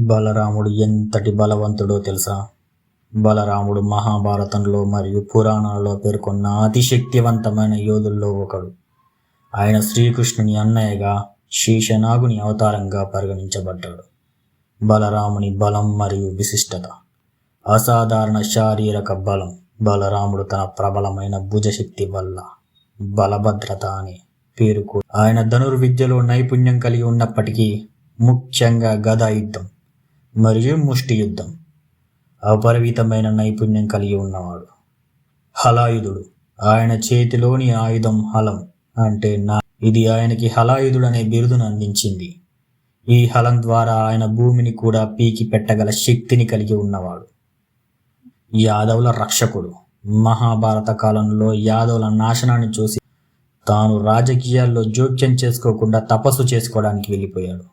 బలరాముడు ఎంతటి బలవంతుడో తెలుసా? బలరాముడు మహాభారతంలో మరియు పురాణాలలో పేర్కొన్న అతి శక్తివంతమైన యోధుల్లో ఒకడు. ఆయన శ్రీకృష్ణుని అన్నయ్యగా శీషనాగుని అవతారంగా పరిగణించబడ్డాడు. బలరాముని బలం మరియు విశిష్టత. అసాధారణ శారీరక బలం. బలరాముడు తన ప్రబలమైన భుజశక్తి వల్ల బలభద్రత అనే పేరు కూడా. ఆయన ధనుర్విద్యలో నైపుణ్యం కలిగి ఉన్నప్పటికీ ముఖ్యంగా గదా యుద్ధం. మరియు ముష్టి యుద్ధం అపరిమితమైన నైపుణ్యం కలిగి ఉన్నవాడు. హలాయుధుడు. ఆయన చేతిలోని ఆయుధం హలం అంటే నా ఇది ఆయనకి హలాయుధుడు అనే బిరుదును అందించింది. ఈ హలం ద్వారా ఆయన భూమిని కూడా పీకి పెట్టగల శక్తిని కలిగి ఉన్నవాడు. యాదవుల రక్షకుడు. మహాభారత కాలంలో యాదవుల నాశనాన్ని చూసి తాను రాజకీయాల్లో జోక్యం చేసుకోకుండా తపస్సు చేసుకోవడానికి వెళ్ళిపోయాడు.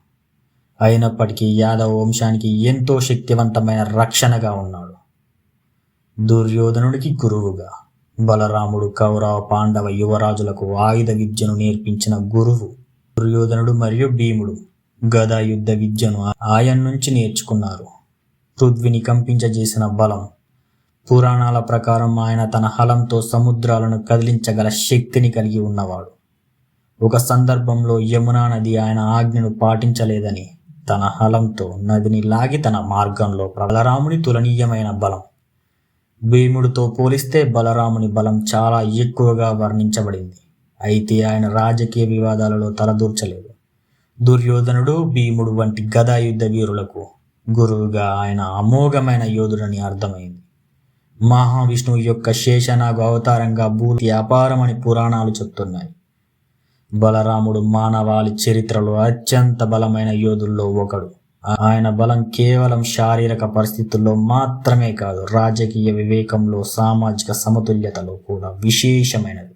అయినప్పటికీ యాదవ వంశానికి ఎంతో శక్తివంతమైన రక్షణగా ఉన్నాడు. దుర్యోధనుడికి గురువుగా బలరాముడు కౌరవ పాండవ యువరాజులకు ఆయుధ విద్యను నేర్పించిన గురువు దుర్యోధనుడు మరియు భీముడు గదా యుద్ధ విద్యను ఆయన నుంచి నేర్చుకున్నారు. పృథ్విని కంపించజేసిన బలం పురాణాల ప్రకారం ఆయన తన హలంతో సముద్రాలను కదిలించగల శక్తిని కలిగి ఉన్నవాడు. ఒక సందర్భంలో యమునా నది ఆయన ఆజ్ఞను పాటించలేదని తన హలంతో నదిని లాగి తన మార్గంలో బలరాముని తులనీయమైన బలం. భీముడితో పోలిస్తే బలరాముని బలం చాలా ఎక్కువగా వర్ణించబడింది. అయితే ఆయన రాజకీయ వివాదాలలో తలదూర్చలేదు. దుర్యోధనుడు భీముడు వంటి గదా యుద్ధ వీరులకు గురువుగా ఆయన అమోఘమైన యోధుడని అర్థమైంది. మహావిష్ణువు యొక్క శేషనాగు అవతారంగా భూతి అపారమని పురాణాలు చెప్తున్నాయి. బలరాముడు మానవాళి చరిత్రలో అత్యంత బలమైన యోధుల్లో ఒకడు. ఆయన బలం కేవలం శారీరక పరిస్థితుల్లో మాత్రమే కాదు రాజకీయ వివేకంలో సామాజిక సమతుల్యతలో కూడా విశేషమైనది.